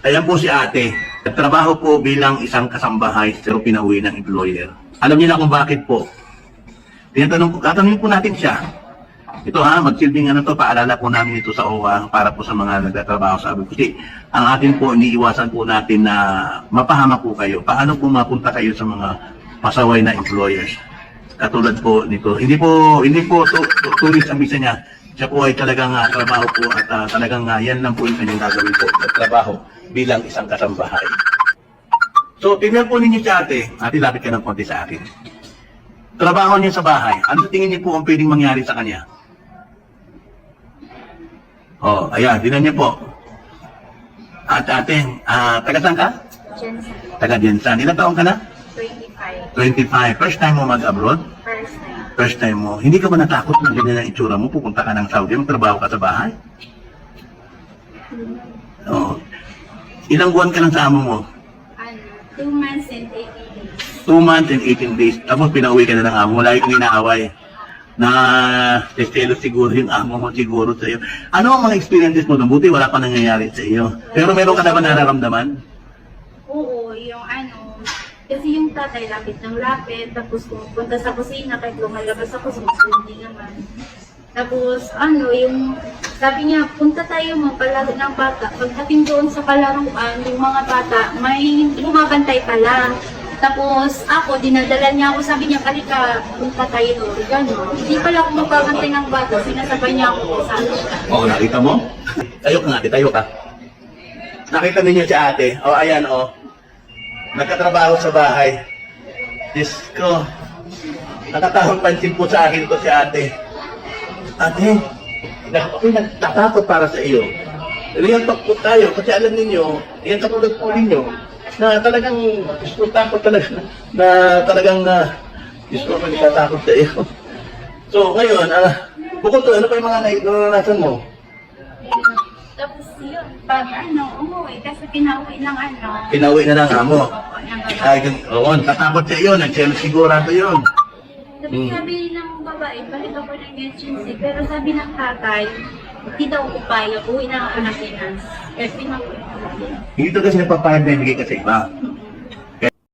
Ayan po si ate. Nagtrabaho po bilang isang kasambahay pero pinauwi ng employer. Alam niyo na kung bakit po. Tinatanong tatanungin po natin siya. Ito ha, magsilbing ano to, paalala po namin ito sa OWA para po sa mga nagtatrabaho sa advocacy. Ang atin po, iniiwasan po natin na mapahama po kayo. Paano po mapunta kayo sa mga pasaway na employers? Katulad po nito. Hindi po, hindi po to, to, tourist ang visa niya. Siya po ay talagang ah, trabaho po at ah, talagang ah, yan lang po yung kanyang gagawin po. At trabaho bilang isang kasambahay. So, tingnan po ninyo si ate. Ate, lapit ka ng konti sa akin. Trabaho niya sa bahay. Ano tingin niyo po ang pwedeng mangyari sa kanya? Oh, ayan, tingnan niyo po. At ate, ah, taga saan ka? Jensen, Taga Jensan. Ilang taong ka na? 25. 25. First time mo mag-abroad? First time. First time mo. Hindi ka ba natakot na ganyan ang itsura mo? Pupunta ka ng Saudi, magtrabaho ka sa bahay? Oo. Ilang buwan ka lang sa amo mo? Ano, 2 months and 18 days. Two months and 18 days. Tapos pinauwi ka na ng amo mo. Lagi kong inaaway. Na testelo siguro yung amo mo siguro sa iyo. Ano ang mga experiences mo? Buti wala pa nangyayari sa iyo. Pero meron ka na ba nararamdaman? Oo, yung ano, kasi yung tatay lapit ng lapit, tapos pumunta sa kusina, kahit lumalabas ako, sumusundi naman. Tapos, ano, yung, sabi niya, punta tayo magpalaro ng bata. Pagdating doon sa palaruan, yung mga bata, may bumabantay pala. Tapos, ako, dinadala niya ako, sabi niya, kalika, punta tayo doon. Gano'n. Hindi pala ako magbabantay ng bata, sinasabay niya ako sa. Oo, nakita mo? Tayo ka nga, tayo ka. Nakita ninyo si ate. O, ayan, o. Nagkatrabaho sa bahay. Diyos ko. Nakatahong pansin po sa akin to si ate. Ate, ako'y nagtatakot para sa iyo. Real talk po tayo kasi alam ninyo, yan katulad po ninyo, na talagang ko, takot talaga, na talagang na Diyos ko, nagtatakot sa iyo. So, ngayon, ah, bukod to, ano pa yung mga nai- naranasan mo? Tapos yun, pag ano, umuwi, kasi pinauwi ng ano. Pinauwi na ng amo. Opo, ng babae. Ay, gan- oo, tatakot sa iyo, nag-sell sigurado yun. Sabi, Mm. sabi ng babae, balik ako ng agency. Pero sabi ng tatay, hindi daw ko payag, uwi na ako ng Pinas. Kaya pinauwi ko. Hindi to kasi napapayag na ibigay ka sa iba.